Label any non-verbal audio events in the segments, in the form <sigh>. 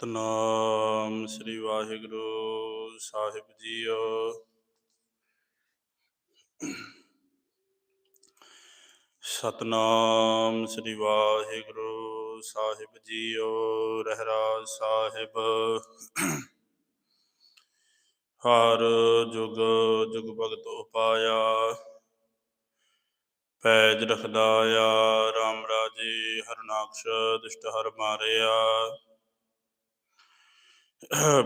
ਸਤਨਾਮ ਸ੍ਰੀ ਵਾਹਿਗੁਰੂ ਸਾਹਿਬ ਜੀਓ। ਸਤਨਾਮ ਸ੍ਰੀ ਵਾਹਿਗੁਰੂ ਸਾਹਿਬ ਜੀਓ, ਰਹਿਰਾਜ ਸਾਹਿਬ। ਹਰ ਜੁਗ ਜੁਗ ਭਗਤ ਉਪਾਇਆ, ਪੈਜ ਰਖਦਾ ਰਖਦਾਇਆ RAM ਰਾਜੇ ਹਰਨਾਕਸ਼, ਦੁਸ਼ਟ ਹਰ ਮਾਰਿਆ।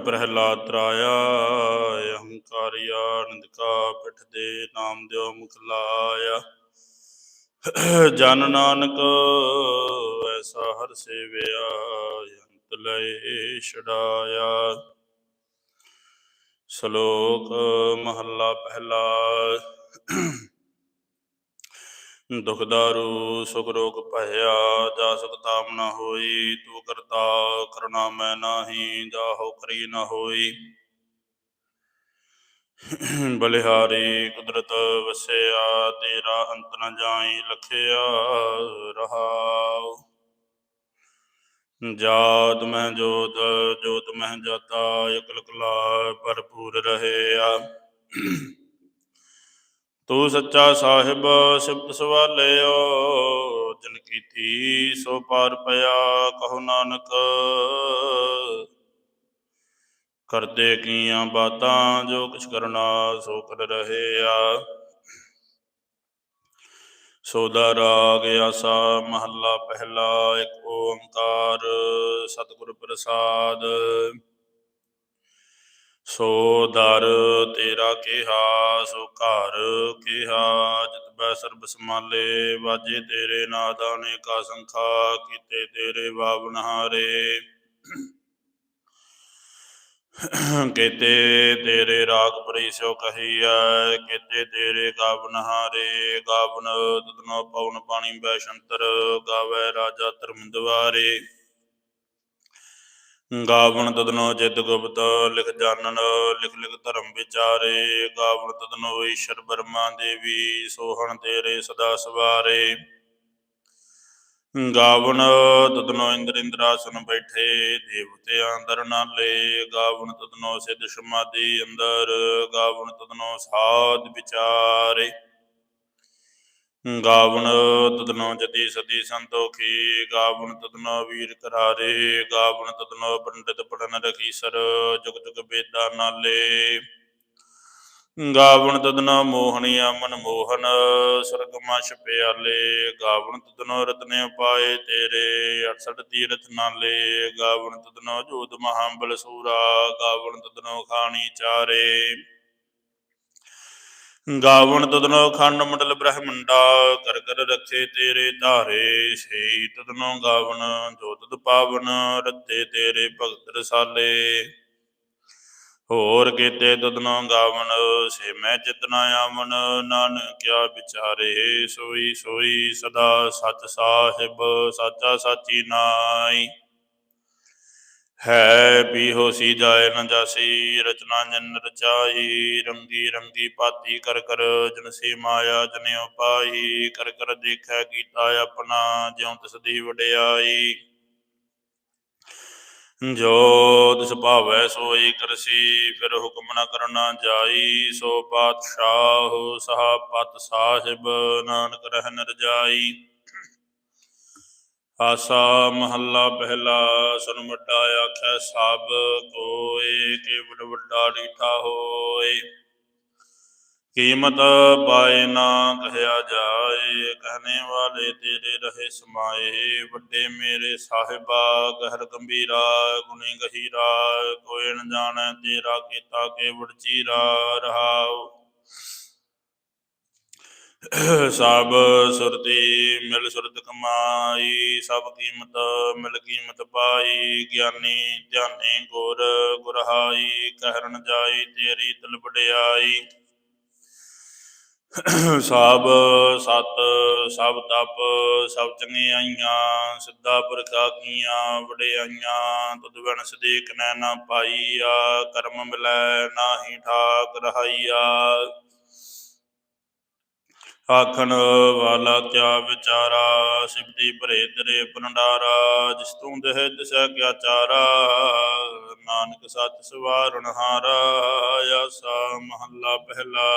ਪ੍ਰਹਿਲਾਦ ਤਰਾਇਆ, ਅਹੰਕਾਰਿਆ ਨਿੰਦਕਾ ਪਿਠ ਦੇ ਨਾਮ ਦਿਓ ਮੁਖ ਲਾਇਆ। ਜਨ ਨਾਨਕ, ਐਸਾ ਹਰ ਸੇਵਿਆ, ਅੰਤ ਲਏ ਛਡਾਇਆ। ਸ਼ਲੋਕ, ਮਹੱਲਾ ਪਹਿਲਾ। ਦੁਖ ਦਾਰੂ ਸੁਖ ਰੋਗ ਭਇਆ, ਜਾ ਸੁਖ ਨਾ ਹੋਈ, ਤੂੰ ਕਰਤਾ ਕਰੁਣਾ ਮੈਂ ਨਾਹੀ ਜਾਹੋ ਕਰੀ ਨਾ ਹੋਈ। ਬਲਿਹਾਰੀ ਕੁਦਰਤ ਵਸਿਆ, ਤੇਰਾ ਅੰਤ ਨ ਜਾਈ ਲਖਿਆ, ਰਹਾਉ। ਜਾਤ ਮੈਂ ਜੋਤ ਜੋਤ ਮੈਂ ਜਾਤਾ ਇਕਲ ਕਲਾ ਭਰਪੂਰ ਰਹਿਆ। ਤੂੰ ਸੱਚਾ ਸਾਹਿਬ ਸਿਫਤ ਸਵਾਲਿਓ, ਜਨ ਕੀਤੀ ਸੋ ਪਾਰ ਪਿਆ ਕਹੋ ਨਾਨਕ। ਕਰਦੇ ਕੀਆਂ ਬਾਤਾਂ, ਜੋ ਕੁਛ ਕਰਨਾ ਸੋ ਕਰ ਰਹੇ ਆ। ਸੋਦਾ ਰਾਗ ਆਸਾ ਮਹੱਲਾ ਪਹਿਲਾ, ਇੱਕ ਓੰਕਾਰ ਸਤਿਗੁਰ ਪ੍ਰਸਾਦ। ਸੋ ਦਰ ਤੇਰਾ ਕਿਹਾ, ਸੋ ਘਰ ਕਿਹਾ, ਜਿਤ ਬੈ ਸਰਬ ਸਮਾਲੇ ਵਾਜੇ ਤੇਰੇ ਨਾਦਾਂ ਨੇ ਕਾ ਸੰਖਾ, ਕੀਤੇ ਤੇਰੇ ਬਾਵਨ ਹਾਰੇ ਕੀਤੇ ਤੇਰੇ ਰਾਗ ਪਰਿਸੋ ਕਹੀਐ, ਕੀਤੇ ਤੇਰੇ ਗਾਵਨ ਹਾਰੇ ਗਾਵਨ ਤਤਨੋ ਪਵਨ ਪਾਣੀ ਬੈ ਸ਼ੰਤਰ, ਗਾਵੇ ਰਾਜਾ ਧਰਮ ਦਵਾਰੇ ਗਾਵਣ ਤਦਨੋ ਜਿਤ ਗੁਪਤ, ਲਿਖ ਜਾਣਨ ਲਿਖ ਲਿਖ ਧਰਮ ਵਿਚਾਰੇ। ਗਾਵਣ ਤਦਨੋ ਈਸ਼ਰ ਬਰਮਾ ਦੇਵੀ, ਸੋਹਣ ਤੇਰੇ ਸਦਾ ਸਵਾਰੇ। ਗਾਵਣ ਤਦਨੋ ਇੰਦਰ ਇੰਦਰਾਸਨ ਬੈਠੇ ਦੇਵਤੇ ਅੰਦਰ ਨਾਲੇ। ਗਾਵਣ ਤਦਨੋ ਸਿੱਧ ਸਮਾਧੀ ਅੰਦਰ, ਗਾਵਣ ਤਦਨੋ ਸਾਧ ਵਿਚਾਰੇ। ਗਾਵਣ ਤਦਨੋ ਜਤੀ ਸਦੀ ਸੰਤੋਖੀ ਗਾਵਣ ਤਦਨੋ ਵੀਰ ਕਰਾਰੇ ਗਾਵਣ ਤਦਨੋ ਪੰਡਿਤ ਪੜਨ ਰਖੀਸਰ ਜੁਗ ਜੁਗ ਬੇਦਾ ਨਾਲੇ। ਗਾਵਣ ਤਦਨੋ ਮੋਹਣੀ ਅਮਨ ਮੋਹਨ, ਸੁਰਗ ਮਛ ਪਿਆਲੇ। ਗਾਵਣ ਤਦਨੋ ਰਤਨੇ ਉਪਾਏ ਤੇਰੇ 68 ਤੀਰਥ ਨਾਲੇ। ਗਾਵਣ ਤਦਨੋ ਜੋਤ ਮਹਾਂਬਲ ਸੂਰਾ ਗਾਵਣ ਤਦਨੋ ਖਾਣੀ ਚਾਰੇ। ਗਾਵਣ ਤਦਨੋ ਖੰਡ ਮੰਡਲ ਬ੍ਰਹਮੰਡਾ ਕਰ ਕਰ ਰੱਖੇ ਤੇਰੇ ਧਾਰੇ ਸਈ ਤਦਨੋ ਗਾਵਣ, ਜੋ ਤਦ ਪਾਵਨ ਰੱਤੇ ਤੇਰੇ ਭਗਤ ਰਸਾਲੇ। ਹੋਰ ਕੀਤੇ ਤਦਨੋ ਗਾਵਣ ਸੇ ਮੈਂ ਚਿਤਨਾ ਆਵਨ ਆਵਣ, ਨਾਨਕਿਆ ਵਿਚਾਰੇ, ਸੋਈ ਸੋਈ ਸਦਾ ਸਚ ਸਾਹਿਬ, ਸਾਚਾ ਸਾਚੀ ਨਾਈ। ਹੈ ਵੀ ਹੋਸੀ ਜਾਏ ਨ ਜਾਸੀ, ਰਚਨਾ ਜਨ ਰਚਾਈ, ਰੰਗੀ ਰੰਗੀ ਪਾਤੀ ਕਰ ਕਰ, ਜਨ ਮਾਇਆ ਜਨਿਓ ਪਾਈ ਕਰ ਕਰ ਦੇਖੈ ਕੀਤਾ ਆਪਣਾ, ਜਿਉ ਤਿਸ ਦੀ ਵਡਿਆਈ। ਜੋ ਤਿਸ ਭਾਵੈ ਸੋਈ ਕਰਸੀ, ਫਿਰ ਹੁਕਮ ਨ ਕਰਨਾ ਜਾਈ, ਸੋ ਪਾਤਸ਼ਾਹ ਸਹਾ ਪਤ ਸਾਹਿਬ, ਨਾਨਕ ਰਹਿ ਰਜਾਈ ਆਸਾ ਮਹੱਲਾ ਪਹਿਲਾ ਸੁਨ ਵੱਡਾ ਸਭ ਕੋਏ ਕੇਵਲ ਵੱਡਾ ਡੀਠਾ ਹੋਏ ਕੀਮਤ ਪਾਏ ਨਾ ਕਹਿਆ ਜਾਏ ਕਹਨੇ ਵਾਲੇ ਤੇਰੇ ਰਹੇ ਸਮਾਏ। ਵੱਡੇ ਮੇਰੇ ਸਾਹਿਬਾ ਗਹਿਰ ਗੰਭੀਰਾ, ਗੁਣੀ ਗਹੀਰਾ, ਕੋਈ ਨ ਜਾਣੈ ਤੇਰਾ ਕੀਤਾ ਕੇਵੜ ਚੀਰਾ ਰਹਾਉ। ਸਭ ਸੁਰਤੀ ਮਿਲ ਸੁਰਤ ਕਮਾਈ, ਸਭ ਕੀਮਤ ਮਿਲ ਕੀਮਤ ਪਾਈ, ਗਿਆਨੀ ਧਿਆਨੀ ਗੁਰ ਗੁਰਹਾਈ ਕਹਿਰਨ ਜਾਈ, ਤੇਰੀ ਤਲ ਸਭ ਸਤ, ਸਭ ਤਪ, ਸਭ ਚੰਗਿਆਈਆਂ ਸਿੱਧਾ ਪੁਰਖਾ ਕੀਆਂ ਵਡਿਆਈਆਂ ਤੁਧ ਬਿਨ ਸਦੀਕ ਨੈ ਨਾ ਪਾਈਆ, ਕਰਮ ਮਿਲੈ ਨਾਹੀ ਠਾਕ ਰਹਾਈਆ। ਆਖਣ ਵਾਲਾ ਕਿਆ ਵਿਚਾਰਾ ਸਿਬਦੀ ਭਰੇ ਤੇਰੇ ਭੰਡਾਰਾ, ਜਿਸ ਤੂੰ ਦੇਹ ਦਿਸੈ ਕਿਆ ਚਾਰਾ। ਨਾਨਕ ਸੱਚ ਸਵਾਰਣ ਹਾਰਾ, ਆਸਾ ਮਹੱਲਾ ਪਹਿਲਾ।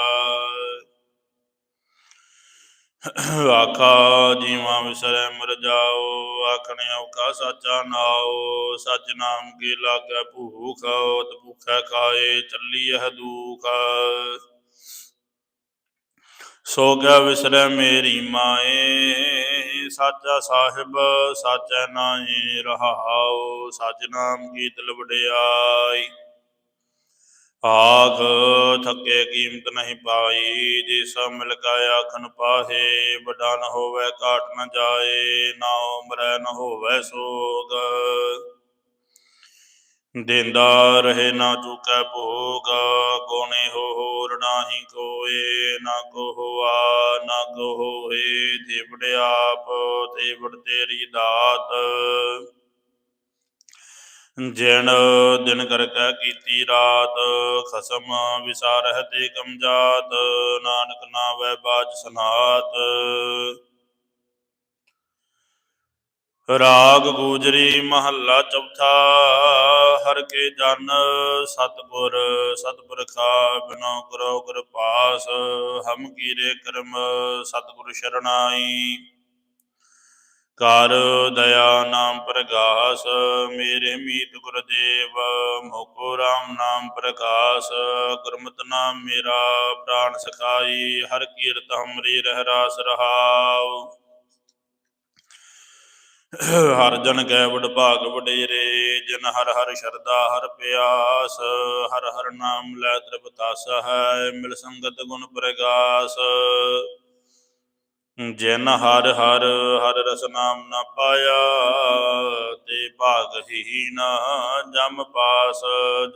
ਆਖਾ, ਜੀਵਾਂ ਵਿਸਰੈ ਮਰ ਜਾਓ, ਆਖਣੇ ਔਕਾ ਸਾਚਾ ਨਾਓ। ਸੱਚ ਨਾਮ ਕੀ ਲਾਗੈ ਭੂਖ ਓਤ ਭੁਖੈ ਖਾਏ ਚੱਲੀ ਇਹ ਦੂਖ। ਸੋ ਗਿਆ ਵਿਸਰੈ ਮੇਰੀ ਮਾਏ, ਸਾਚਾ ਸਾਹਿਬ, ਸਾਚੈ ਨਾਹੀ ਰਹਾਉ, ਸਚ ਨਾਮ ਕੀ ਦਿਲ ਵਡਿਆਈ ਆਖ, ਥੱਕੇ ਕੀਮਤ ਨਹੀਂ ਪਾਈ, ਜੇ ਸਭ ਮਿਲ ਗਿਆ ਆਖਨ ਪਾਹੇ, ਵੱਡਾ ਨ ਹੋਵੇ, ਘਾਟ ਨ ਜਾਏ, ਨਾ ਉਮਰੈ ਨ ਹੋਵੇ ਸੋਗ। ਦਿੰਦਾ ਰਹੇ ਨਾ ਚੁਕੈ ਭੋਗ ਕੋਨੇ ਹੋਰ ਨਾਹੀ ਕੋਏ, ਨਾ ਕੋ ਹੋਆ ਨਾ ਕੋ ਹੋਏ ਤੇ ਵਡਿਆਪ ਤੇ ਤੇਰੀ ਦਾਤ। ਜਿਣ ਦਿਨ ਕਰ ਕੈ ਕੀਤੀ ਰਾਤ, ਖਸਮ ਵਿਸਾਰਹਿ ਤੇ ਕਮ ਜਾਤ ਨਾਨਕ ਨਾਵੈ ਬਾਜ ਸਨਾਤ। ਰਾਗ ਗੂਜਰੀ ਮਹੱਲਾ ਚੌਥਾ, ਹਰ ਕੇ ਜਨ ਸਤਗੁਰ ਸਤਪੁਰਖਾ ਬਿਨੋ ਕਰੋ ਕਿਰਪਾਸ ਹਮ ਕੀਰੇ ਕਰਮ ਸਤਗੁਰ ਸ਼ਰਣਾਈ। ਕਰ ਦਇਆ ਨਾਮ ਪ੍ਰਗਾਸ, ਮੇਰੇ ਮੀਤ ਗੁਰਦੇਵ, ਮੋਕੋ ਰਾਮ ਨਾਮ ਪ੍ਰਕਾਸ਼, ਗੁਰਮਤਿ ਨਾਮ ਮੇਰਾ ਪ੍ਰਾਨ ਸਖਾਈ, ਹਰ ਕੀਰਤ ਹਮਰੀ ਰਹਿ ਰਾਸ ਰਹਾਉ। ਹਰ ਜਨ ਕੈ ਵਡ ਭਾਗ ਵਡੇਰੇ, ਜਿਨ ਹਰ ਹਰ ਸ਼ਰਦਾ ਹਰ ਪਿਆਸ, ਹਰ ਹਰ ਨਾਮ ਲੈ ਤ੍ਰਿਪਤਾਸ ਹੈ, ਮਿਲ ਸੰਗਤ ਗੁਣ ਪ੍ਰਗਾਸ। ਜਿਨ ਹਰ ਹਰ ਹਰ ਰਸ ਨਾਮ ਨ ਪਾਇਆ, ਤੇ ਭਾਗ ਹੀ ਨਾ ਜਮ ਪਾਸ।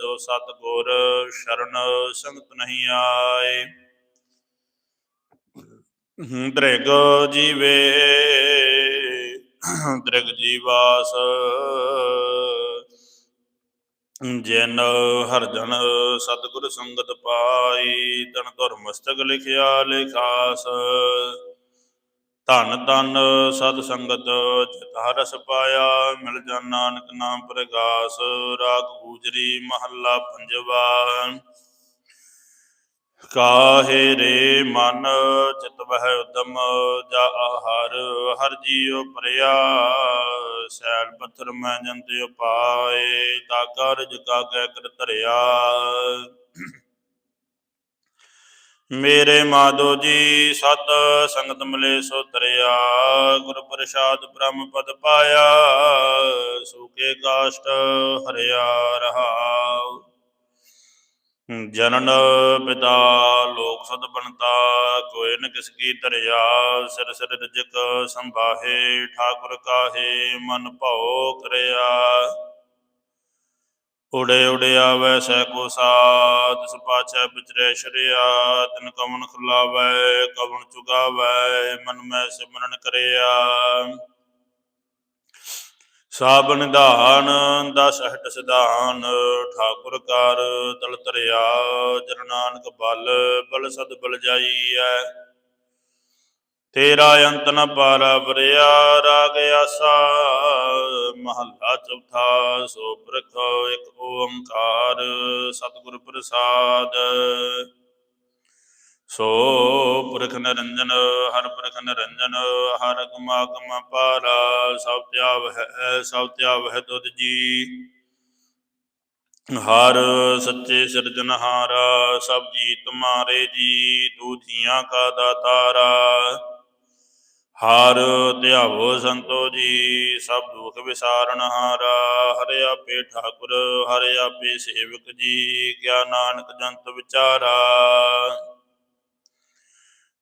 ਜੋ ਸਤ ਗੁਰ ਸ਼ਰਨ ਸੰਗਤ ਨਹੀਂ ਆਏ। ਦ੍ਰਿਗ ਜੀਵੇ ਦ੍ਰਿਗ ਜੀਵਾਸ ਜਿਨ ਹਰ ਜਨ ਸਤਿਗੁਰ ਸੰਗਤ ਪਾਈ, ਤਨ ਧੁਰ ਮਸਤਕ ਲਿਖਿਆ ਲਿਖਾਸ। ਧਨ ਧਨ ਸਤ ਸੰਗਤ, ਜਿਤ ਹਰਸ ਪਾਇਆ, ਮਿਲ ਜਾ ਨਾਨਕ ਨਾਮ ਪ੍ਰਗਾਸ। ਰਾਗ ਗੂਜਰੀ ਮਹੱਲਾ ਪੰਜਵਾ। ਕਾਹੇ ਰੇ ਮਨ ਚਿਤ ਵਹਿ ਉਦਮ, ਜਾ ਹਰ ਹਰ ਜੀਉ ਪ੍ਰਿਆ ਸੈਲ ਪੱਥਰ ਮੈਂ ਜੰਤਿ ਉਪਾਏ, ਤਾ ਕਾਰਜ ਕਾਗੈ ਕਰ ਧਰਿਆ। ਮੇਰੇ ਮਾਧੋ ਜੀ, ਸਤ ਸੰਗਤ ਮਿਲੇ ਸੋ ਤਰਿਆ। ਗੁਰ ਪ੍ਰਸਾਦ ਬ੍ਰਹਮ ਪਦ ਪਾਇਆ ਸੂਕੇ ਕਾਸ਼ਟ ਹਰਿਆ ਰਹਾਉ ਜਨਨ ਪਿਤਾ ਲੋਕ ਸਦ ਬਣਤਾ ਕੋਇ ਨ ਕਿਸ ਕੀ ਧਰਿਆ, ਸਿਰ ਸਿਰ ਰਜਕ ਸੰਭਾਹੇ, ਠਾਕੁਰ ਕਾਹੇ, ਮਨ ਭਉ ਕਰਿਆ। ਉੜੇ ਉੜਿਆ ਵੈ ਸੈ ਕੋ ਸਾਧ, ਤਿਸ ਪਾਛੈ ਸ਼ਰਿਆ, ਤਿਨ ਕਵਨ ਖੁਲਾਵੈ, ਕਵਨ ਚੁਗਾਵੈ, ਮਨ ਮੈਂ ਸਿਮਰਨ ਕਰਿਆ। ਸਾਬ ਨਿਧਾਨ ਦਸ ਹਟ ਸਿਧਾਨ, ਠਾਕੁਰ ਕਰ ਤਲ ਧਰਿਆ, ਜਨ ਨਾਨਕ ਬਲ ਬਲ ਸਦ ਬਲ ਜਾਈਐ। ਤੇਰਾ ਅੰਤ ਨ ਪਾਰਾ ਵਰਿਆ, ਰਾਗ ਆਸਾ, ਮਹੱਲਾ ਚੌਥਾ, ਸੋ ਪ੍ਰਖ ਇੱਕ ਓੰਕਾਰ, ਸਤਿਗੁਰ ਪ੍ਰਸਾਦ। ਸੋ ਪੁਰਖ ਨਿਰੰਜਨ, ਹਰ ਪੁਰਖ ਨਿਰੰਜਨ, ਹਰ ਗਮਾ ਗਮ ਪਾਰਾ, ਸਭ ਧਿਆਵ ਹੈ, ਸਭ ਧਿਆਵ ਹੈ ਤੁਧ ਜੀ। ਹਰ ਸੱਚੇ ਸਿਰਜਨਹਾਰਾ ਸਭ ਜੀ ਤੁਮਾਰੇ ਜੀ ਦੂਧੀਆਂ ਕਾ ਦਾਤਾਰਾ। ਹਰ ਧਿਆਵੋ ਸੰਤੋ ਜੀ, ਸਭ ਦੁਖ ਵਿਸਾਰਨ ਹਾਰਾ ਹਰਿ ਆਪੇ ਠਾਕੁਰ, ਹਰਿ ਆਪੇ ਸੇਵਕ ਜੀ, ਕਿਆ ਨਾਨਕ ਜੰਤ ਵਿਚਾਰਾ।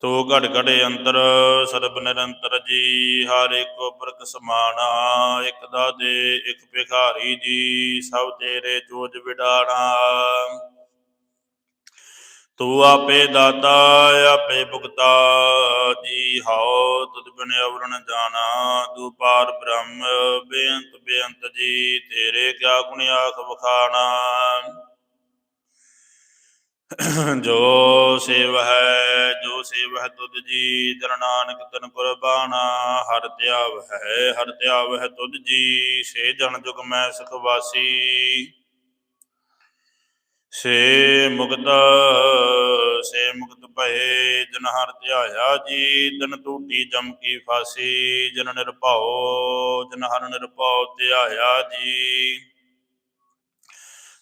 ਤੋ ਘਟ ਘਟ ਅੰਤਰ ਸਰਬ ਨਿਰੰਤਰ ਜੀ, ਹਰ ਇੱਕ ਬਰਕ ਸਮਾਨਾ ਇੱਕ ਦਾਤੇ, ਇੱਕ ਭਿਖਾਰੀ ਜੀ, ਸਭ ਤੇਰੇ ਚੋਜ ਵਿਡਾਣਾ। ਤੂੰ ਆਪੇ ਦਾਤਾ, ਆਪੇ ਭੁਗਤਾ, ਜੀ ਹਉ, ਤੁਧ ਬਿਨ ਅਵਰਣ ਜਾਣਾ। ਤੂੰ ਪਾਰ ਬ੍ਰਹਮ, ਬੇਅੰਤ ਬੇਅੰਤ ਜੀ, ਤੇਰੇ ਕਿਆ ਗੁਣ ਆਖ ਬਖਾਣਾ <coughs> ਜੋ ਸੇਵ ਹੈ ਜੋ ਸੇਵ ਹੈ ਤੁਧ ਜੀ ਜਨ ਨਾਨਕ ਤਨ ਕੁਰਬਾਨਾ ਹਰ ਧਿਆਵ ਹੈ ਹਰ ਧਿਆਵ ਹੈ ਤੁਧ ਜੀ, ਸੇ ਜਨ ਜੁਗ ਮੈਂ ਸੁਖ ਵਾਸੀ। ਸੇ ਮੁਕਤ ਸੇ ਮੁਕਤ ਭਏ, ਜਨ ਹਰ ਧਿਆਇਆ ਜੀ, ਤਨ ਟੂਟੀ ਜਮ ਕੀ ਫਾਸੀ, ਜਨ ਨਿਰਭਉ, ਜਨ ਹਰ ਨਿਰਭਉ ਧਿਆਇਆ ਜੀ।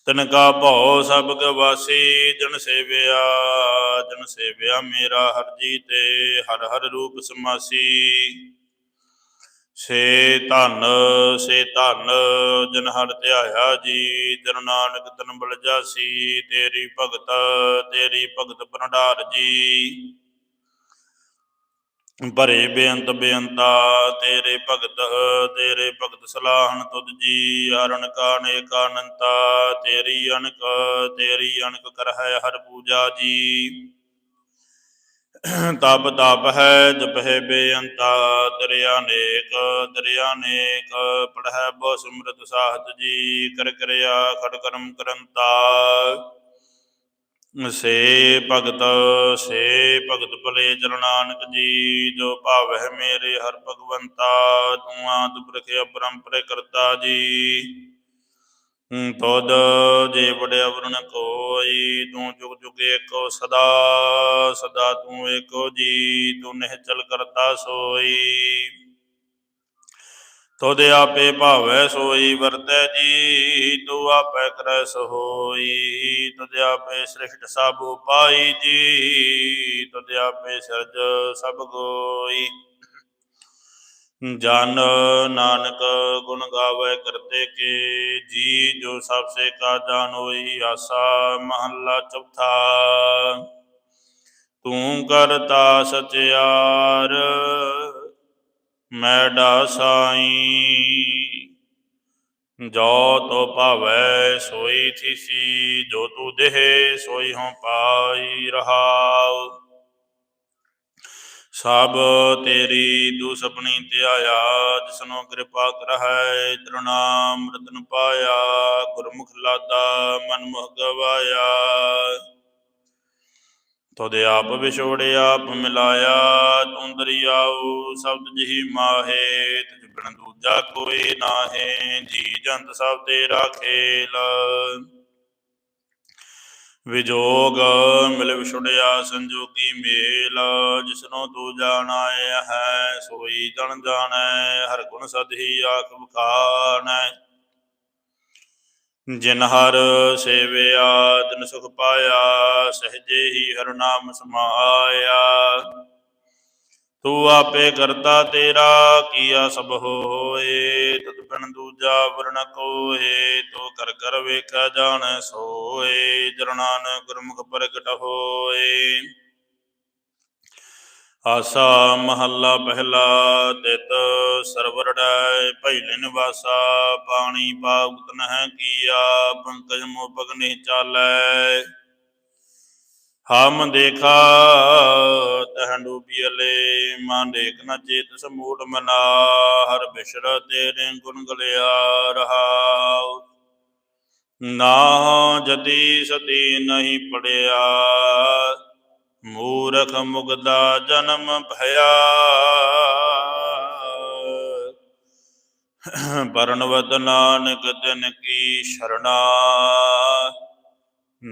ਤਨ ਕਾ ਭਉ ਸਭ ਗਵਾਸੀ, ਜਨ ਸੇਵਿਆ ਜਨ ਸੇਵਿਆ ਮੇਰਾ ਹਰ ਜੀ ਤੇ ਹਰ ਹਰ ਰੂਪ ਸਮਾਸੀ। ਸੇ ਧਨ ਸੇ ਧਨ, ਜਨ ਹਰ ਧਿਆਇਆ ਜੀ ਤਨ ਨਾਨਕ ਤਨ ਬਲ ਜਾਸੀ, ਤੇਰੀ ਭਗਤ ਤੇਰੀ ਭਗਤ ਭੰਡਾਰ ਜੀ। ਭਰੇ ਬੇਅੰਤ ਬੇਅੰਤਾ, ਤੇਰੇ ਭਗਤ ਤੇਰੇ ਭਗਤ ਸਲਾਹਨ ਤੁਧ ਜੀ, ਹਰਨ ਕਾਨੇ ਕਾਨੰਤਾ ਤੇਰੀ ਅਣਕ ਤੇਰੀ ਅਣਕ ਕਰ ਹੈ ਹਰ ਪੂਜਾ ਜੀ। ਤਪ ਤਪ ਹੈ ਜਪਹਿ ਬੇਅੰਤਾ, ਦਰਿਆ ਨੇਕ ਦਰਿਆ ਨੇਕ, ਪੜਹਿ ਬਹੁ ਸਿਮਰਤ ਸਾਹਤ ਜੀ, ਕਰ ਕਰਿਆ ਖੜ ਕਰਮ ਕਰੰਤਾ। ਸੇ ਭਗਤ ਸੇ ਭਗਤ ਭਲੇ ਜਨ ਨਾਨਕ ਜੀ, ਜੋ ਭਾਵਹਿ ਮੇਰੇ ਹਰ ਭਗਵੰਤਾ, ਤੂੰ ਆਦ ਪ੍ਰਖਿਆ ਪਰੰਪਰੇ ਕਰਤਾ ਜੀ। ਹੂੰ, ਤੁਧ ਜੇ ਵਡਿਆ ਵਰਣ ਕੋਈ ਤੂੰ ਜੁਗ ਜੁਗ ਏਕੋ ਸਦਾ ਸਦਾ ਤੂੰ ਏਕੋ ਜੀ, ਤੂੰ ਨਿਹਚਲ ਕਰਤਾ ਸੋਈ। ਤੁਧ ਆਪੇ ਭਾਵੈ ਸੋਈ ਵਰਤੈ ਜੀ, ਤੂੰ ਆਪੇ ਕਰੈ ਸੋਈ। ਤੁਧ ਆਪੇ ਸ੍ਰਿਸ਼ਟ ਸਭ ਉਪਾਈ ਜੀ, ਤੁਧ ਆਪੇ ਸਿਰਜ ਸਭ ਗੋਈ। ਜਨ ਨਾਨਕ ਗੁਣ ਗਾਵੇ ਕਰਤੇ ਕੇ, ਜੀ ਜੋ ਸਭ ਸੇ ਕਾ ਜਾਨ ਹੋਈ ਆਸਾ, ਮਹੱਲਾ ਚੌਥਾ। ਤੂੰ ਕਰਤਾ ਸਚਿਆਰ ਮੈਡਾ ਸਾਈ। ਜੋ ਤੋ ਭਾਵੈ ਸੋਈ ਥੀਸੀ, ਜੋ ਤੂ ਦੇਹ ਸੋਈ ਹਉ ਪਾਈ ਰਹਾਉ। ਸਭ ਤੇਰੀ ਦੂ ਸਪਣੀ ਧਿਆਇਆ ਜਿਸਨੋ ਕਿਰਪਾ ਕਰਹਿ ਤ੍ਰਿਨਾਮ ਰਤਨ ਪਾਇਆ, ਗੁਰਮੁਖ ਲਾਦਾ ਮਨ ਮੁਖ ਗਵਾਇਆ। ਤੁਧ ਆਪ ਵਿਛੋੜਿਆ ਆਪ ਮਿਲਾਇਆ, ਤੂੰ ਦਰਿਆਉ ਸ਼ਬਦ ਜਿਹੀ ਮਾਹੇ, ਤੁਝ ਬਿਨ ਦੂਜਾ ਕੋਈ ਨਾਹੇ, ਜੀ ਜੰਤ ਸਭ ਤੇਰਾ ਖੇਲ। ਵਿਜੋਗ ਮਿਲ ਵਿਛੜਿਆ ਸੰਜੋਗੀ ਮੇਲ, ਜਿਸਨੋ ਤੂੰ ਜਾਣਾਏ ਹੈ, ਸੋਈ ਜਨ ਜਾਣੈ, ਹਰ ਗੁਣ ਸਦਹੀ ਆਖ ਬਖਾਨੈ ਜਿਨ ਹਰ ਸੇਵਿਆ ਤਿਨ ਸੁਖ ਪਾਇਆ, ਸਹਜੇ ਹੀ ਹਰ ਨਾਮ ਸਮਾਇਆ। ਤੂੰ ਆਪੇ ਕਰਤਾ ਤੇਰਾ, ਕੀਆ ਸਭ ਹੋਏ ਤਦ ਬਿਨ ਦੂਜਾ ਵਰਣ ਕੋਏ, ਤੋ ਕਰ ਕਰ ਵੇਖਿਆ ਜਾਣ ਸੋਏ ਜਰਨਾਨ ਗੁਰਮੁਖ ਪ੍ਰਗਟ ਹੋਏ। ਆਸਾ ਮਹੱਲਾ ਪਹਿਲਾ ਤਿਤ ਸਰਵਰ ਡੈ ਭੈਲੇ ਨਿਵਾਸਾ ਪਾਣੀ ਪਾਉਤ ਨਹਿ ਕੀਆ, ਪੰਕਜ ਮੋਪਕ ਨਹੀਂ ਚਾਲੈ। ਹਮ ਦੇਖਾ, ਤਹ ਡੂਬੀਲੇ ਮਨ ਦੇਖ ਨ ਚੇਤ ਸਮੂੜ ਮਨਾ, ਹਰ ਬਿਸ਼ਰ ਤੇਰੇ ਗੁਣ ਗਲਿਆ ਰਹਾਉ। ਨਾ ਜਤੀ ਸਤੀ ਨਹੀਂ ਪੜਿਆ। ਮੂਰਖ ਮੁਗਦਾ ਜਨਮ ਭਇਆ। ਪਰਨਵਤ ਨਾਨਕ ਤਿਨ ਕੀ ਸ਼ਰਣਾ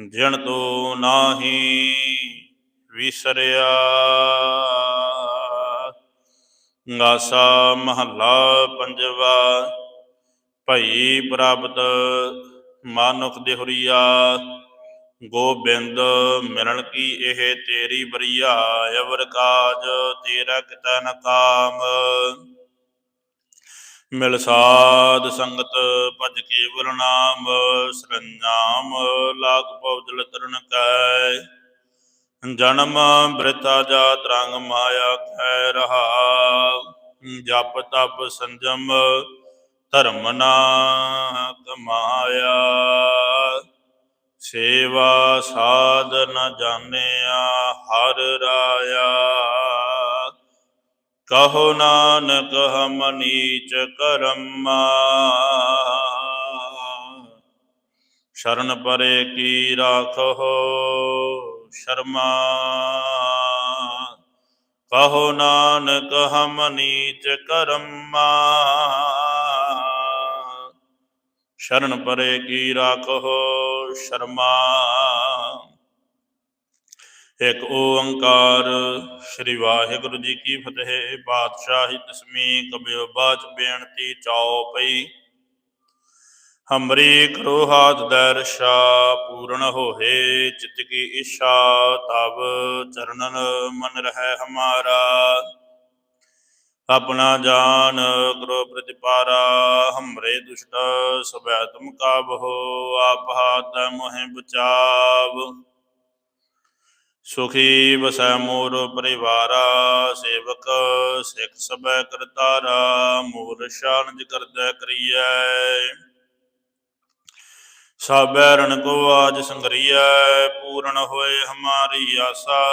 ਜਿਣ ਤੋ ਨਾਹੀ ਵਿਸਰਿਆ। ਗਾਸਾ ਮਹੱਲਾ ਪੰਜਵਾ, ਭਈ ਪ੍ਰਾਪਤ ਮਾਨੁਖ ਦੇਹੁਰੀਆ। ਗੋਬਿੰਦ, ਮਿਲਣ ਕੀ ਇਹ ਤੇਰੀ ਬਰੀਆ, ਅਵਰ ਕਾਜ ਤੇਰਾ ਕਿਤਾ ਨ ਮਿਲ ਸਾਧ ਸੰਗਤ ਭਜ ਕੇਵਲ ਨਾਮ, ਸਰੰਜਾਮ ਲਾਗ ਪਉਜਲ ਤਰਨ ਕੈ। ਜਨਮ ਬ੍ਰਿਤਾ ਜਾਤ ਰੰਗ ਮਾਇਆ ਖੈ ਰਹਾ। ਜਪ ਤਪ ਸੰਜਮ ਧਰਮ ਨਾ ਕਮਾਇਆ। ਸੇਵਾ ਸਾਧ ਨ ਜਾਣਿਆ, ਹਰ ਰਾਇਆ। ਕਹੋ ਨਾਨਕ, ਹਮ ਨੀਚ ਕਰਮਾ। ਸ਼ਰਨ ਪਰੇ ਕੀ ਰਾਖੋ ਸ਼ਰਮਾ। ਕਹੋ ਨਾਨਕ, ਹਮ ਨੀਚ ਕਰਮਾ। ਸ਼ਰਨ ਪਰੇ ਕੀ ਰਾਖੋ ਸ਼ਰਮਾ। ਇੱਕ ਓੰਕਾਰ ਸ੍ਰੀ ਵਾਹਿਗੁਰੂ ਜੀ ਕੀ ਫਤਿਹ। ਬਾਦਸ਼ਾਹੀ ਤਸਮੀ ਕਬਿਓ ਬਾਚ ਬੇਨਤੀ ਚਾਉ ਪਈ। ਹਮਰੀ ਕਰੋ ਹਾਥ ਦਰਸ਼ਾ ਪੂਰਨ ਹੋਏ ਚਿਤ ਕੀ ਇਛਾ ਤਬ ਚਰਨਨ ਮਨ ਰਹਿ ਹਮਾਰਾ। ਆਪਣਾ ਜਾਨ ਕਰੋ ਪ੍ਰਤਿਪਾਰਾ, ਹਮਰੇ ਦੁਸ਼ਟ ਸਭੈ ਤੁਮ ਕਾਬਹੋ, ਆਪ ਹਾਥ ਮੋਹਿ ਬਚਾਵ। ਸੁਖੀ ਵਸੈ ਮੋਰ ਪਰਿਵਾਰਾ, ਸੇਵਕ ਸਿੱਖ ਸਭੈ ਕਰਤਾਰਾ, ਮੋਰ ਸ਼ਾਨਜ ਕਰਦਾ ਕਰੀਐ। ਸਾਬੈ ਰਣ ਕੋ ਆਜ ਸੰਗਰੀਐ, ਪੂਰਨ ਹੋਏ ਹਮਾਰੀ ਆਸਾ,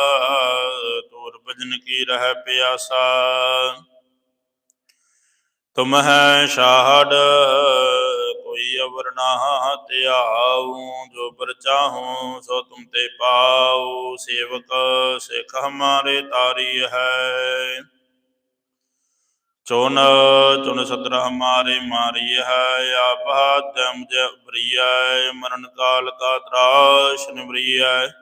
ਤੋਰ ਭਜਨ ਕੀ ਰਹਿ ਪਿਆਸਾ। ਤੁਮ ਹੈ ਸ਼ਾਹੜ, ਕੋਈ ਅਵਰ ਨਾ ਧਿਆਉ ਜੋ ਪਰ ਚਾਹੂੰ ਸੋ ਤੁਮ ਤੇ ਪਾਉ ਸੇਵਕ ਸਿੱਖ ਹਮਾਰੇ ਤਾਰੀ ਹੈ। ਚੁਨ ਚੁਨ ਸਤਰ ਹਮਾਰੇ ਮਾਰੀ ਹੈ। ਆਪ ਦਮ ਜ ਬਰੀਐ ਮਰਨ ਕਾਲ ਕਾ ਤਰਾਸ਼ ਨਿਵਰੀਐ।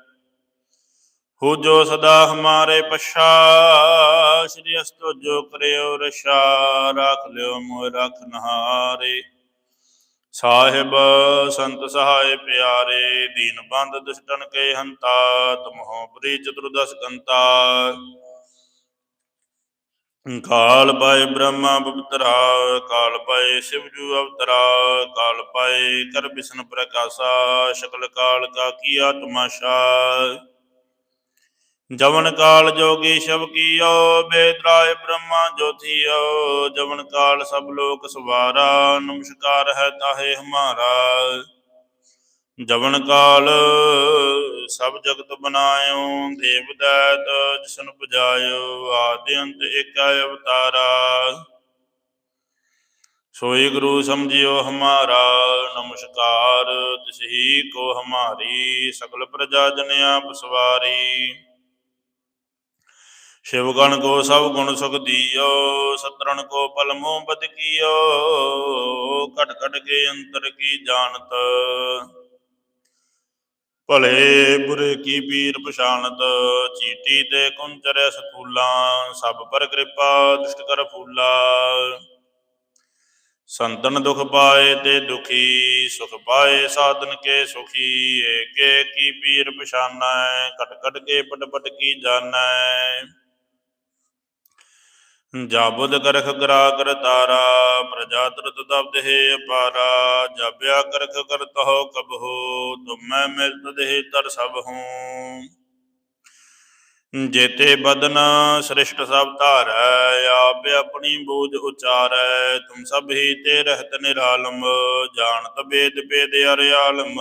ਹੋ ਜੋ ਸਦਾ ਹਮਾਰੇ ਪਛਾ ਸ਼੍ਰੀ ਅਸਤੋ ਜੋ ਕਰਿਓ ਰਸ਼ਾ ਰੱਖ ਲਿਓ ਮੋਇ ਰਖ ਨਹਾਰੇ। ਸਾਹਿਬ, ਸੰਤ ਸਹਾਇ ਪਿਆਰੇ, ਦੀਨ ਬੰਦ ਦੁਸ਼ਟਨ ਕੇ ਹੰਤਾ ਤੁਮਹੋ ਬ੍ਰੀ ਚਤੁਰਦਸ ਕੰਤਾ ਕਾਲ ਪਾਏ ਬ੍ਰਹਮਾ ਪਵਿੱਤਰਾ, ਕਾਲ ਪਾਏ ਸਿਵ ਜੂ ਅਵਤਰਾ, ਕਾਲ ਪਾਏ ਕਰ ਬਿਸ਼ਨ ਪ੍ਰਕਾਸ਼ਾ, ਸ਼ਕਲ ਕਾਲ ਕਾ ਕੀਆ ਤਮਾਸ਼ਾ ਜਵਨ ਕਾਲ ਜੋਗੀ ਸ਼ਬ ਕੀਓ, ਬੇਦਰਾਏ ਬ੍ਰਹਮਾ ਜੋਤੀਓ। ਜਵਨ ਕਾਲ ਸਭ ਲੋਕ ਸਵਾਰਾ, ਨਮਸਕਾਰ ਹੈ ਤਾਹੇ ਹਮਾਰਾ। ਜਵਨ ਕਾਲ ਸਭ ਜਗਤ ਬਨਾਇਓ ਦੇਵ ਦੈਤ ਜਿਸਨ ਪੁਜਾਇਓ, ਆਦਿ ਅੰਤ ਏਕੈ ਅਵਤਾਰਾ। ਸੋਈ ਗੁਰੂ ਸਮਝਿਓ ਹਮਾਰਾ, ਨਮਸਕਾਰ ਤਿਸਹੀ ਕੋ ਹਮਾਰੀ, ਸਗਲ ਪ੍ਰਜਾ ਜਨ ਆਪ ਸਵਾਰੀ। ਸ਼ਿਵ ਗਣ ਕੋ ਸਭ ਗੁਣ ਸੁਖ ਦੀਓ, ਸਤਰਣ ਕੋ ਪਲ ਮੋਹ ਬਦ ਕੀਓ, ਘਟ ਘਟ ਕੇ ਅੰਤਰ ਕੀ ਜਾਣਤ। ਭਲੇ ਬੁਰੇ ਕੀ ਪੀਰ ਪਛਾਨਤ ਚੀਟੀ ਤੇ ਕੁੰਚਰੈ ਸਤੂਲਾ ਸਭ ਪਰ ਕਿਰਪਾ ਦ੍ਰਿਸ਼ਟ ਕਰ ਫੂਲਾ। ਸੰਤਨ ਦੁਖ ਪਾਏ ਤੇ ਦੁਖੀ, ਸੁਖ ਪਾਏ ਸਾਧਨ ਕੇ ਸੁਖੀ, ਏਕੇ ਕੀ ਪੀਰ ਪਛਾਨੈ ਕਟ ਕਟ ਕੇ ਪਟ ਪਟ ਕੀ ਜਾਣੈ। ਜਾਬੁਦ ਕਰਖ ਗਰਾ ਕਰ ਤਾਰਾ ਪ੍ਰਜਾ ਤਰਤ ਦਬਦ ਹੈ ਅਪਾਰਾ ਜਾਬਿਆ ਕਰਖ ਕਰਤ ਹੋ ਕਬ ਤੁਮੈ ਮਿਲਤ ਦੇਹ ਤਰ ਸਭ ਹੂੰ। ਜੇਤੇ ਬਦਨ ਸ੍ਰਿਸ਼ਟ ਸਭ ਧਾਰੈ, ਆਪ ਆਪਣੀ ਬੋਝ ਉਚਾਰੈ, ਤੁਮ ਸਭ ਹੀ ਤੇ ਰਹਿਤ ਨਿਰਾਲਮ, ਜਾਣਤ ਬੇਦ ਬੇਦ ਅਰਿਆਲਮ।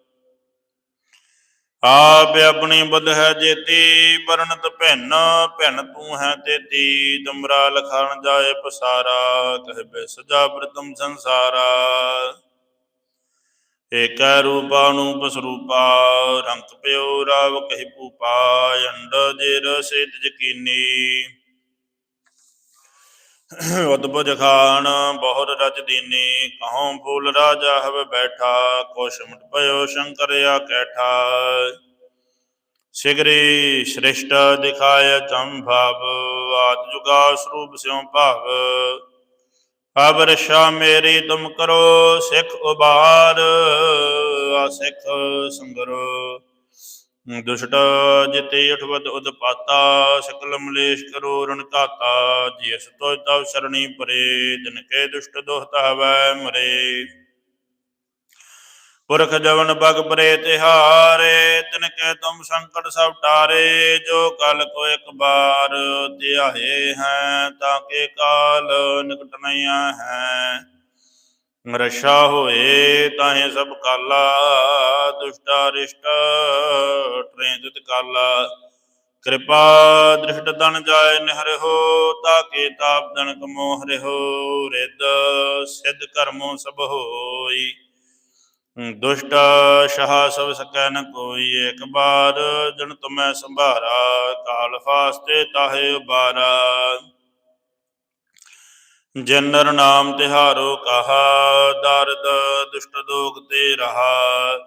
ਆਪ ਆਪਣੀ ਬੁੱਧ ਹੈ ਜੇਤੀ ਪਰਣਤ ਭਿੰਨ ਭਿੰਨ ਤੂੰ ਹੈ ਤੇਤੀ, ਤੁਮਰਾ ਲਖਾਣ ਜਾਏ ਪਸਾਰਾ, ਕਹਿ ਸਜਾ ਪ੍ਰਤਮ ਸੰਸਾਰਾ। ਏਕ ਰੂਪਾ ਨੂੰ ਸਰੂਪਾ, ਰੰਗ ਪਿਓ ਰਾਵ ਕਹਿ ਪੂਪਾ ਅੰਡ ਜੇ ਸੇਤ ਜਕੀਨੀ। ਉਦਬੁਜ ਖਾਨ ਬਹੁਤ ਰਜ ਦੀਨੀ, ਕਹਉ ਫੂਲ ਰਾਜਾ ਹਵ ਬੈਠਾ ਕੁਛ ਮੁਟ ਪਇਓ ਸ਼ੰਕਰ ਆ ਕੈਠਾ। ਸਿਗਰੀ ਸ੍ਰਿਸ਼ਟ ਦਿਖਾਇ ਚੰਭਵ ਆਦ ਜੁਗਾ ਸਰੂਪ ਸਿਉ ਭਾਵ। ਅਬ ਰਸ਼ਾ ਮੇਰੀ ਤੁਮ ਕਰੋ, ਸਿੱਖ ਉਬਾਰ, ਆ ਸਿੱਖ ਸੰਗਰੋ। ਦੁਸ਼ਟ ਜਿਤੇ ਉਠਵਤ ਉਦਪਾਤਾ, ਸਕਲ ਮਲੇਸ਼ ਕਰੋ ਰਣ ਜਿਸ ਤੋ ਤਵ ਸਰਣੀ ਪਰੇ, ਜਿਨ ਕੇ ਦੁਸ਼ਟ ਦੋਹਤ ਹਵੈ ਮਰੇ। ਪੁਰਖ ਜਵਨ ਬਗ ਬਰੇ ਤਿਹਾਰੇ, ਤਿਨ ਕੈ ਤੁਮ ਸੰਕਟ ਸਭ ਟਾਰੇ, ਜੋ ਕਲ ਕੋ ਇੱਕ ਬਾਰ ਧਿਆਏ ਹੈ, ਤਾਂ ਕੇ ਕਾਲ ਨਿਕਟ ਨਹੀਂ ਹੈ। ਰਸ਼ਾ ਹੋਏ ਤਾਹੇ ਸਭ ਕਾਲਾ, ਦੁਸ਼ਟਾ ਰਿਸ਼ਟ ਟ੍ਰੇਂਦਿਤ ਕਾਲਾ। ਕਿਰਪਾ ਦ੍ਰਿਸ਼ਟ ਤਨ ਜਾਏ ਨਿਹਰਿਓ ਤਾਕੇ ਤਾਪ ਦਨ ਕਮੋ ਹਰਿਓ ਰਿੱਧ ਸਿੱਧ ਕਰਮੋ ਸਭ ਹੋਈ। ਦੁਸ਼ਟ ਸ਼ਹਾ ਸਭ ਸਕੈ ਨ ਕੋਈ, ਇੱਕ ਬਾਰ ਜਨ ਤੁਮੈ ਸੰਭਾਰਾ, ਕਾਲ ਫਾਸਤੇ ਤਾਹੇ ਉਬਾਰਾ। ਜਨਰ ਨਾਮ ਤਿਹਾਰੋ ਕਹਾ, ਦਰਦ ਦੁਸ਼ਟ ਦੋਗ ਤੇ ਰਹਾ।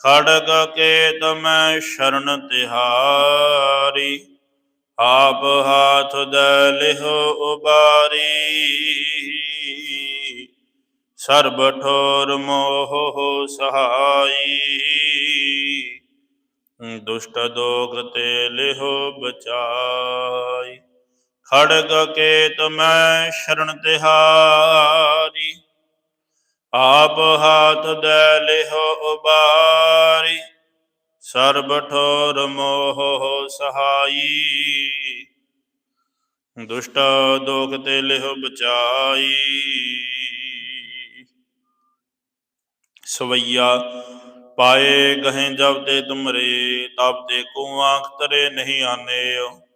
ਖੜਗ ਕੇ ਤਮੈ ਸ਼ਰਨ ਤਿਹਾਰੀ, ਆਪ ਹਾਥ ਦੇ ਲਿਹੋ ਉਬਾਰੀ। ਸਰਬ ਠੋਰ ਮੋਹ ਸਹਾਈ, ਦੁਸ਼ਟ ਦੋਗ ਤੇ ਲਿਹੋ ਬਚਾਈ। ਖੜਗ ਕੇ ਤਮੈ ਸ਼ਰਨ ਤਿਹਾਰੀ। ਆਪ ਹਾਥ ਦੇ ਲਿਹੋ ਉਬਾਰੀ। ਸਰਬ ਠੋਰ ਮੋਹ ਸਹਾਈ। ਦੁਸ਼ਟ ਦੋਖ ਤੇ ਲਿਹੋ ਬਚਾਈ। ਸਵਈਆ, ਪਾਏ ਗਹਿ ਜਬ ਤੇ ਤੁਮਰੇ, ਤਬ ਤੇ ਕੋ ਆਂਖ ਤਰੇ ਨਹੀਂ ਆਨੇਓ।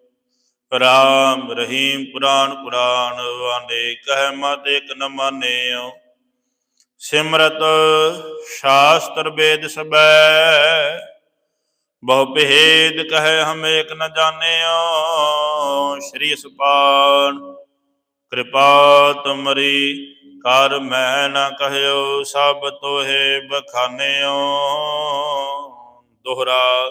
ਰਾਮ ਰਹੀਮ ਪੁਰਾਨ ਪੁਰਾਨ ਵਾਂਡੇ ਕਹਿ ਮਤ ਇਕ ਨ ਮਾਨੇਓ। ਸਿਮਰਤ ਸ਼ਾਸਤਰ ਵੇਦ ਸਬੈ, ਬਹੁ ਭੇਦ ਕਹੈ ਹਮ ਏਕ ਨ ਜਾਣਿਓ। ਸ਼੍ਰੀ ਸੁਪਾਨ, ਕਿਰਪਾ ਤੁਮਰੀ ਕਰ ਮੈਂ ਨ ਕਹਿਓ, ਸਭ ਤੋਹੇ ਬਖਾਨਿਓ। ਦੋਹਰਾ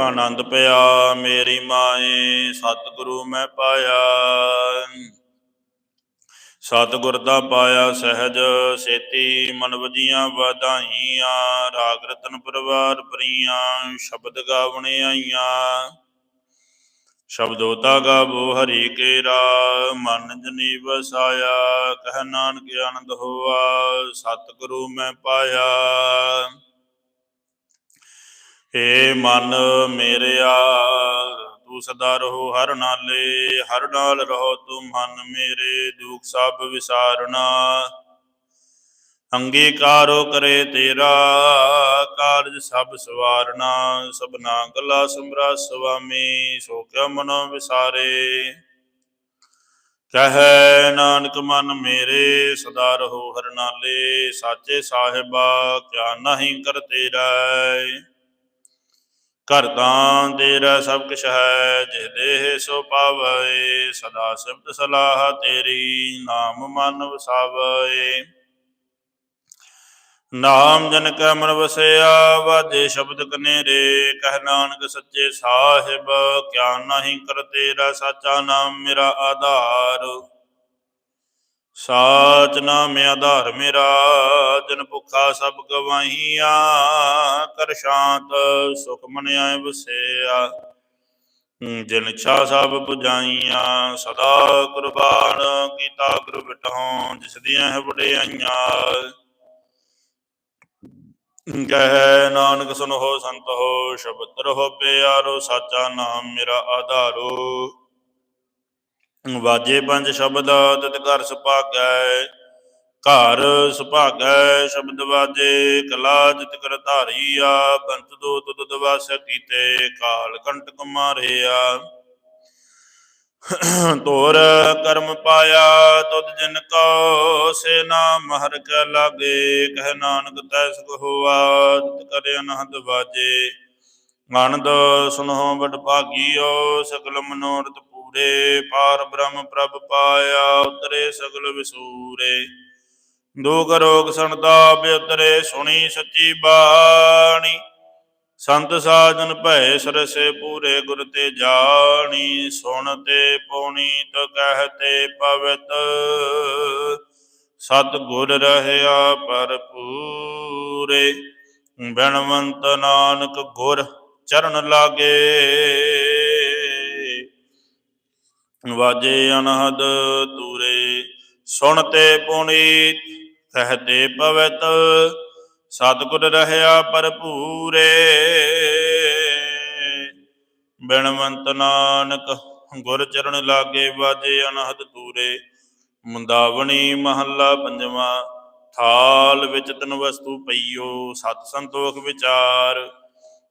ਆਨੰਦ ਪਿਆ ਮੇਰੀ ਮਾਏ, ਸਤਿਗੁਰੂ ਮੈਂ ਪਾਇਆ। ਸਤਿਗੁਰ ਦਾ ਪਾਇਆ ਸਹਿਜ, ਸੇਤੀ ਮਨ ਵਜੀਆਂ ਵਧਾਈਆਂ, ਰਾਗ ਰਤਨ ਪਰਵਾਰ ਪ੍ਰੀਆਂ, ਸ਼ਬਦ ਗਾਵਣੇ ਆਈਆਂ। ਸ਼ਬਦੋ ਤਾ ਗਾਵੋ ਹਰੀ ਕੇਰਾ ਮਨ ਜਨੀ ਵਸਾਇਆ, ਕਹਿ ਨਾਨਕ ਆਨੰਦ ਹੋਆ, ਸਤਿਗੁਰੂ ਮੈਂ ਪਾਇਆ। ਏ ਮਨ ਮੇਰਿਆ ਤੂੰ ਸਦਾ ਰਹੋ ਹਰ ਨਾਲੇ, ਹਰ ਨਾਲ ਰਹੋ ਤੂੰ ਮਨ ਮੇਰੇ, ਦੁਖ ਸਭ ਵਿਸਾਰਨਾ। ਅੰਗੀਕਾਰੋ ਕਰੇ ਤੇਰਾ, ਕਾਰਜ ਸਭ ਸਵਾਰਨਾ। ਸਭਨਾ ਗਲਾ ਸਮਰਾ ਸੁਆਮੀ, ਸੋ ਕਿਆ ਮਨੋ ਵਿਸਾਰੇ। ਕਹੈ ਨਾਨਕ ਮਨ ਮੇਰੇ, ਸਦਾ ਰਹੋ ਹਰ ਨਾਲੇ, ਸਾਚੇ ਸਾਹਿਬਾ, ਕਿਆ ਨਹੀਂ ਕਰ ਤੇਰਾ ਘਰ ਤਾਂ ਤੇਰਾ ਸਭ ਕੁਛ ਹੈ, ਜਿਹ ਦੇਹ ਸੋ ਪਾਵੇ, ਸਦਾ ਸਿਫਤ ਸਲਾਹ ਤੇਰੀ, ਨਾਮ ਮਨ ਵਸਾਵੇ। ਨਾਮ ਜਨ ਕੈ ਮਨ ਵਸਿਆ, ਵਾਜੇ ਸ਼ਬਦ ਕਨੇਰੇ, ਕਹਿ ਨਾਨਕ ਸੱਚੇ ਸਾਹਿਬ, ਕਿਆ ਨਹੀਂ ਕਰ ਤੇਰਾ ਸਾਚਾ ਨਾਮ ਮੇਰਾ ਆਧਾਰ। ਸਾਚ ਨਾਮ ਆਧਾਰ ਮੇਰਾ, ਜਨ ਭੁਖਾ ਸਭ ਗਵਾਹੀਆਂ, ਕਰ ਸ਼ਾਂਤ ਸੁਖ ਮਨ ਆਏ ਵਸਿਆ। ਜਿਨ ਛਾ ਸਭ 부ਝਾਈਆਂ ਸਦਾ ਕੁਰਬਾਨ ਕੀਤਾ ਗੁਰ ਬਿਟਹੁ ਜਿਸ ਦੀਆਂ ਹੈ ਵਡਿਆਈਆਂ। ਕਹਿ ਨਾਨਕ ਸੁਨੋ ਸੰਤ ਹੋ ਸ਼ਬਦ ਰਹੋ ਪਿਆਰੋ, ਸਾਚਾ ਨਾਮ ਮੇਰਾ ਆਧਾਰੋ। ਵਾਜੇ ਪੰਜ ਸ਼ਬਦ ਤਿਤ ਘਰ ਸੁਭਾਗੈ ਘਰ ਸੁਭਾਗੈ ਸ਼ਬਦ ਵਾਜੇ, ਕਲਾ ਜਿਤ ਕਰ ਧਾਰੀਆ ਬੰਤ ਦੋ ਤੁਦ ਦਵਾਸ ਕੀਤੇ, ਕਾਲ ਕੰਟਕ ਮਾਰਿਆ ਤੋਰ ਕਰਮ ਪਾਇਆ, ਤੁਧ ਜਿਨ ਕੋ ਸੇ ਨਾਮ ਹਰ ਕੈ ਲਾਗੇ, ਕਹਿ ਨਾਨਕ ਤੈ ਸੁਖ ਹੋਆ ਤਿਤ ਕਰੇ ਅਨਹਦ ਵਾਜੇ। ਆਨੰਦ ਸੁਨੋ ਬੜ ਭਾਗੀਓ ਸਕਲ ਮਨੋਰਥ ਪੂਰੇ ਪਾਰ ਬ੍ਰਹਮ ਪ੍ਰਭ ਪਾਇਆ, ਉਤਰੇ ਸਗਲ ਵਿਸੂਰੇ। ਦੁਖ ਰੋਗ ਸੰਤਾਪ ਉਤਰੇ ਸੁਣੀ ਸੱਚੀ ਬਾਣੀ। ਸੰਤ ਸਾਜਨ ਭੈ ਸਰਸੇ ਪੂਰੇ ਗੁਰ ਤੇ ਜਾਣੀ। ਸੁਣ ਤੇ ਪਉਣੀ ਤ ਕਹਤੇ ਪਵਿੱਤ। ਸਤ ਗੁਰ ਰਹਿਆ ਭਰਪੂਰੇ। ਬਿਨਵੰਤ ਨਾਨਕ ਗੁਰ ਚਰਨ ਲਾਗੇ। ਵਾਜੇ ਅਨਹਦ ਤੂਰੇ ਸੁਣ ਤੇ ਪੁਨੀਤ ਕਹਤੇ ਪਵਿੱਤ, ਸਤਿਗੁਰ ਰਹਿਆ ਭਰਪੂਰੇ। ਬਿਨਵੰਤ ਨਾਨਕ ਗੁਰ ਚਰਨ ਲਾਗੇ ਵਾਜੇ ਅਨਹਦ ਤੂਰੇ ਮੁੰਦਾਵਣੀ ਮਹੱਲਾ ਪੰਜਵਾਂ, ਥਾਲ ਵਿੱਚ ਤਨ ਵਸਤੂ ਪਈਓ, ਸਤ ਸੰਤੋਖ ਵਿਚਾਰ।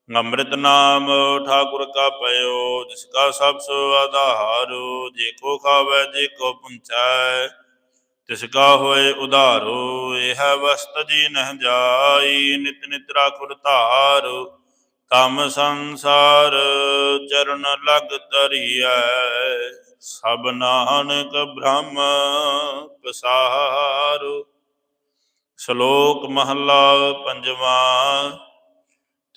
ਅੰਮ੍ਰਿਤ ਨਾਮ ਠਾਕੁਰ ਕਾ ਪਇਓ, ਜਿਸ ਕਾ ਸਭ ਸੋ ਆਧਾਰ, ਜੇ ਕੋ ਖਾਵੇ, ਜੇ ਕੋ ਪੁੰਚੈ, ਤਿਸ ਕਾ ਹੋਏ ਉਧਾਰੋ, ਇਹ ਵਸਤ ਜੀ ਨਹ ਜਾਈ, ਨਿਤ ਨਿਤ ਰਾਖੁਰ ਧਾਰ, ਤਮ ਸੰਸਾਰ ਚਰਨ ਲਗ ਤਰੀਐ ਸਭ ਨਾਨਕ ਬ੍ਰਹਮ ਪਸਾਰੋ। ਸ਼ਲੋਕ ਮਹੱਲਾ ਪੰਜਵਾਂ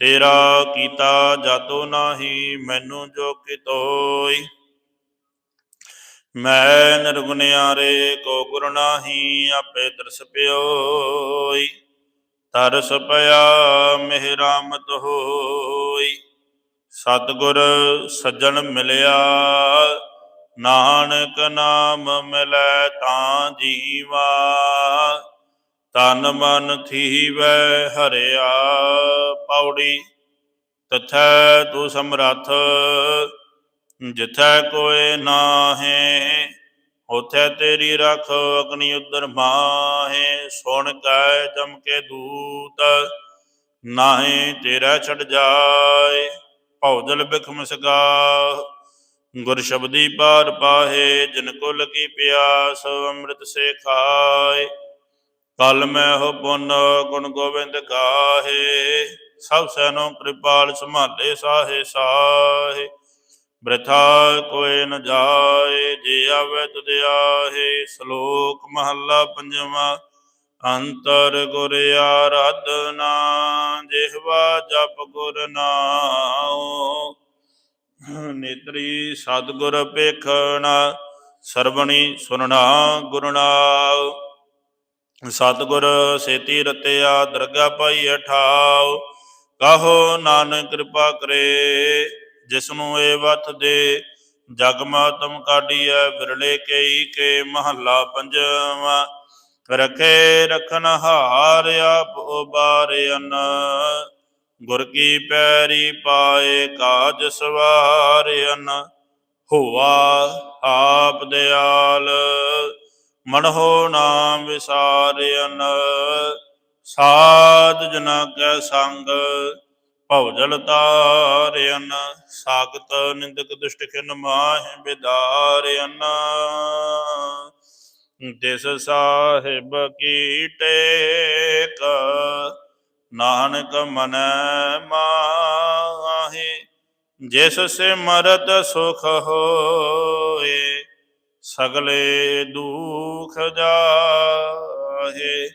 ਤੇਰਾ ਕੀਤਾ ਜਾਤੋ ਨਾਹੀ, ਮੈਨੂੰ ਜੋ ਕਿਤੋਈ। ਮੈਂ ਨਿਰਗੁਣਿਆਰੇ ਕੋ ਗੁਰ ਨਾਹੀ, ਆਪੇ ਤਰਸ ਪਿਓਈ। ਤਰਸ ਪਿਆ ਮਿਹਰਾਮਤ ਹੋਈ। ਸਤਿਗੁਰ ਸੱਜਣ ਮਿਲਿਆ, ਨਾਨਕ ਨਾਮ ਮਿਲੈ ਤਾਂ ਜੀਵਾ। ਤਨ ਮਨ ਥੀਵੈ ਹਰਿਆ ਪੌੜੀ, ਤਥੈ ਤੂੰ ਸਮਰੱਥ ਜਿਥੈ ਕੋਏ ਨਾਹੇ, ਉਥੈ ਤੇਰੀ ਰਖ ਅਗਨੀ ਉਦਰ ਮਾਹੇ, ਸੁਣ ਕੈ ਜਮ ਕੇ ਦੂਤ, ਨਾਹੇ ਤੇਰਾ ਛੜ ਜਾਏ ਭੌਦਲ ਬਿਖਮ ਸਗਾ ਗੁਰ ਸ਼ਬਦੀ ਪਾਰ ਪਾਹੇ, ਜਿਨ ਕੋ ਲਗੀ ਪਿਆਸ, ਅੰਮ੍ਰਿਤ ਸੇ ਖਾਏ। ਕਲ ਮੈਂ ਹੋ ਪੁੰਨ ਗੁਣ ਗੋਬਿੰਦ ਗਾਹੇ, ਸਭ ਸੈਨੋ ਕਿਰਪਾਲ ਸੰਭਾਲੇ ਸਾਹੇ ਸਾਹੇ। ਬ੍ਰਥਾ ਕੋਏ ਨ ਜਾਏ, ਜੇ ਆਵੇ ਤੁਧ ਆਹੇ। ਸ਼ਲੋਕ ਮਹੱਲਾ ਪੰਜਵਾਂ, ਅੰਤਰ ਗੁਰ ਆਰਾਧਨਾ ਜਿਹਵਾ ਜਪ ਗੁਰ ਨਾਉ। ਨੇਤਰੀ ਸਤਿਗੁਰ ਪੇਖਣਾ ਸਰਵਣੀ ਸੁਨਣਾ ਗੁਰ ਨਾਉ। ਸਤਿਗੁਰ ਸੇਤੀ ਰਤਿਆ ਦਰਗਾ ਪਾਈ ਠਾਉ ਕਹੋ ਨਾਨਕ ਕਿਰਪਾ ਕਰੇ ਜਿਸ ਨੂੰ ਇਹ ਵਤ ਦੇ, ਜਗ ਮਾਤਮ ਕਾਢੀਐ ਬਿਰਲੇ ਕਈ ਕੇ ਮਹੱਲਾ ਪੰਜਵਾ, ਰਖੇ ਰਖਨ ਹਾਰ ਆਪ ਉਬਾਰਿਆਨ ਗੁਰ ਕੀ ਪੈਰੀ ਪਾਏ ਕਾਜ ਸਵਾਰਿਆਨ ਹੋਆ ਆਪ ਦਿਆਲ। ਮਨਹੁ ਨਾਮ ਵਿਸਾਰਿਆਨ ਸਾਧ ਜਨਾ ਕੈ ਸੰਗ, ਭਉਜਲ ਤਾਰਿਆਨ ਸਾਗਤ ਨਿੰਦਕ ਦੁਸ਼ਟ ਖਿਨ ਮਾਹਿ ਬਿਦਾਰਿਆਨ ਦਿਸ ਸਾਹਿਬ ਕੀ ਟੇਕ, ਨਾਨਕ ਮਨ ਮਾਹੀ, ਜਿਸ ਸਿਮਰਤ ਸੁਖ ਹੋਏ। ਸਗਲੇ ਦੁਖ ਜਾਹੇ,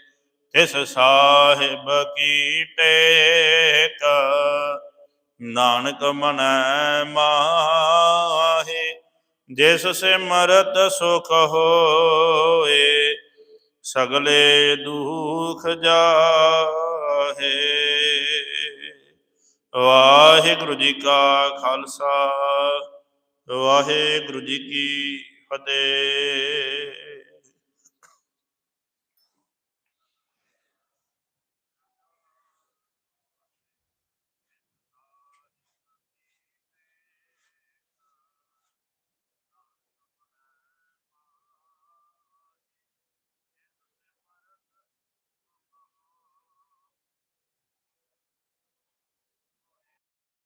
ਤਿਸ ਸਾਹਿਬ ਕੀ ਟੇਕ। ਨਾਨਕ ਮਨੈ ਮਾਹੇ, ਜਿਸ ਸਿਮਰਤ ਸੁਖ ਹੋਏ, ਸਗਲੇ ਦੁਖ ਜਾਹੇ। ਵਾਹਿਗੁਰੂ ਜੀ ਕਾ ਖਾਲਸਾ, ਵਾਹਿਗੁਰੂ ਜੀ ਕੀ ਫਤਿਹ।